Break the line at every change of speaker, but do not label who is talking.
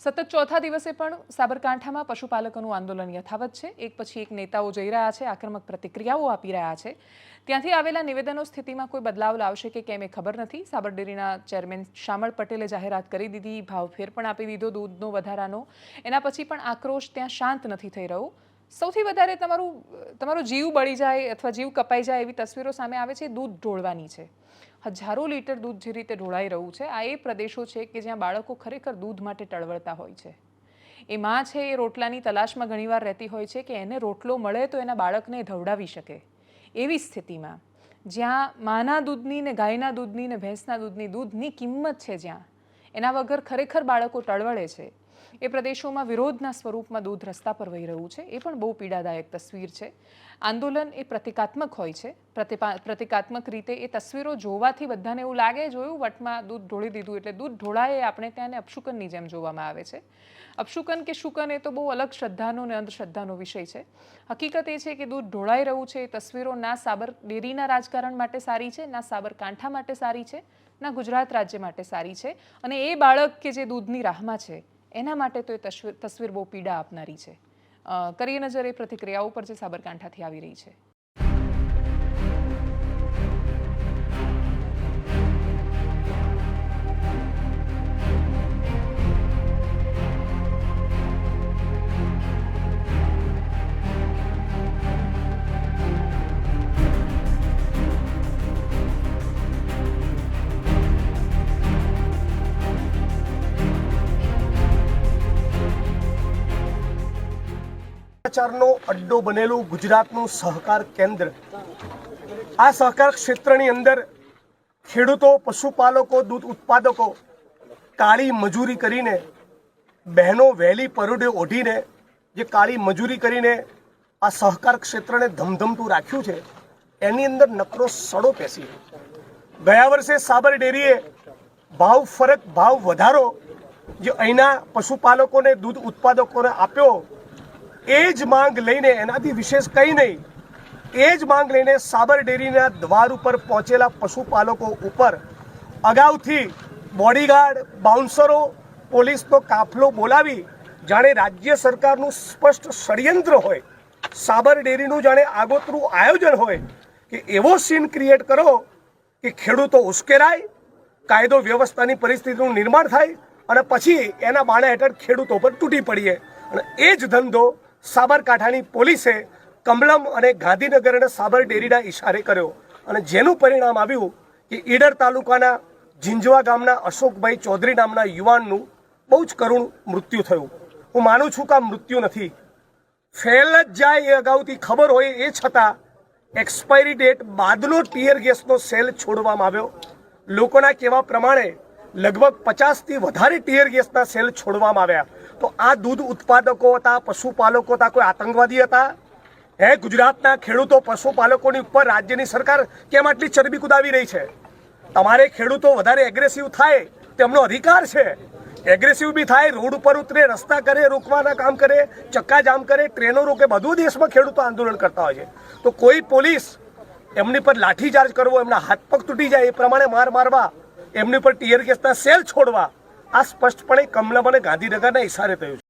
સતત ચોથા દિવસે પણ સાબરકાંઠામાં પશુપાલકોનું આંદોલન યથાવત છે. એક પછી એક નેતાઓ જઈ રહ્યા છે, આક્રમક પ્રતિક્રિયાઓ આપી રહ્યા છે. ત્યાંથી આવેલા નિવેદનો સ્થિતિમાં કોઈ બદલાવ લાવશે કે કેમ એ ખબર નથી. સાબર ડેરીના ચેરમેન શામળ પટેલે જાહેરાત કરી દીધી, ભાવફેર પણ આપી દીધો, દૂધનો વધારાનો. એના પછી પણ આક્રોશ ત્યાં શાંત નથી થઈ રહ્યો. સૌથી વધારે તમારું, તમારો જીવ બળી જાય અથવા જીવ કપાઈ જાય એવી તસવીરો સામે આવે છે, દૂધ ઢોળવાની છે. હજારો લીટર દૂધ જે રીતે ઢોળાઈ રહ્યું છે, આ એ પ્રદેશો છે કે જ્યાં બાળકો ખરેખર દૂધ માટે ટળવળતા હોય છે. એ માં છે એ રોટલાની તલાશમાં ઘણીવાર રહેતી હોય છે કે એને રોટલો મળે તો એના બાળકને ધવડાવી શકે. એવી સ્થિતિમાં જ્યાં માના દૂધની ને ગાયના દૂધની ને ભેંસના દૂધની દૂધની કિંમત છે જ્યાં, એના વગર ખરેખર બાળકો ટળવળે છે. એ પ્રદેશોમાં વિરોધના સ્વરૂપમાં દૂધ રસ્તા પર વહી રહ્યું છે. એ પણ બહુ પીડાદાયક તસવીર છે. આંદોલન એ પ્રતિકાત્મક હોય છે. પ્રતિકાત્મક રીતે એ તસવીરો જોવાથી બધાને એવું લાગે જોયું, વટમાં દૂધ ઢોળી દીધું એટલે દૂધ ઢોળાય આપણે ત્યાં એને અપશુકનની જેમ જોવામાં આવે છે. અપશુકન કે શુકન એ તો બહુ અલગ શ્રદ્ધાનો અને અંધશ્રદ્ધાનો વિષય છે. હકીકત એ છે કે દૂધ ઢોળાઈ રહ્યું છે. એ તસવીરો ના સાબર, ડેરીના રાજકારણ માટે સારી છે, ના સાબરકાંઠા માટે સારી છે, ના ગુજરાત રાજ્ય માટે સારી છે. અને એ બાળક કે જે દૂધની રાહમાં છે એના માટે તો એ તસવીર બહુ પીડા આપનારી છે. કરીએ નજર એ પ્રતિક્રિયાઓ પર જે સાબરકાંઠાથી આવી રહી છે.
ભ્રષ્ટાચારનો અડ્ડો બનેલું ગુજરાતનું સહકાર કેન્દ્ર. આ સહકાર ક્ષેત્રની અંદર ખેડૂતો, પશુપાલકો, દૂધ ઉત્પાદકો, કાળી મજૂરી કરીને, બહેનો વહેલી પરોઢે ઓઢીને, જે કાળી મજૂરી કરીને આ સહકાર ક્ષેત્રને ધમધમતું રાખ્યું છે, એની અંદર નકરો સડો પેસી. ગયા વર્ષે સાબર ડેરીએ ભાવ ફરક ભાવ વધારો, જે અહીંના પશુપાલકોને, દૂધ ઉત્પાદકોને આપ્યો એ જ માંગ લઈને એનાથી વિશેષ કંઈ નહીં. એ જ માંગ લઈને સાબર ડેરીના દ્વાર ઉપર પહોંચેલા પશુપાલકો ઉપર અગાઉથી બોડીગાર્ડ, બાઉન્સરો, પોલીસનો કાફલો બોલાવી જાણે રાજ્ય સરકારનું સ્પષ્ટ ષડયંત્ર હોય, સાબર ડેરીનું જાણે આગોતરું આયોજન હોય કે એવો સીન ક્રિએટ કરો કે ખેડૂતો ઉશ્કેરાય, કાયદો વ્યવસ્થાની પરિસ્થિતિનું નિર્માણ થાય અને પછી એના બાણા હેઠળ ખેડૂતો પર તૂટી પડીએ. અને એ જ ધંધો સાબરકાંઠાની પોલીસે કમલમ અને ગાંધીનગર અને સાબર ડેરીના ઇશારે કર્યો અને જેનું પરિણામ આવ્યું કે ઈડર તાલુકાના ઝીંઝવા ગામના અશોકભાઈ ચૌધરી નામના યુવાનનું બહુ જ કરુણ મૃત્યુ થયું. હું માનું છું કે આ મૃત્યુ નથી. ફેલ જ જાય એ અગાઉથી ખબર હોય એ છતાં એક્સપાયરી ડેટ બાદનો ટીયર ગેસનો સેલ છોડવામાં આવ્યો. લોકોના કહેવા પ્રમાણે લગભગ પચાસથી વધારે ટીયર ગેસના સેલ છોડવામાં આવ્યા. તો આ દૂધ ઉત્પાદકો હતા, પશુપાલકો હતા, કોઈ આતંકવાદી હતા? હે ગુજરાતના ખેડૂતો, પશુપાલકોની ઉપર રાજ્યની સરકાર કેમ આટલી ચરબી કુદાવી રહી છે? તમારે ખેડૂતો વધારે એગ્રેસિવ થાય, તેમનો અધિકાર છે. એગ્રેસિવ બી થાય, રોડ ઉપર ઉતરે, રસ્તા કરે, રોકવાના કામ કરે ચક્કા જામ કરે, ટ્રેનો રોકે, બધું દેશમાં ખેડૂતો આંદોલન કરતા હોય છે. તો કોઈ પોલીસ એમની પર લાઠીચાર્જ કરવો, એમના હાથ પગ તૂટી જાય, એ પ્રમાણે માર મારવા, એમની પર ટીયર ગેસના સેલ છોડવા આ સ્પષ્ટપણે કમલમ અને ગાંધીનગરના ઇશારે થયું છે.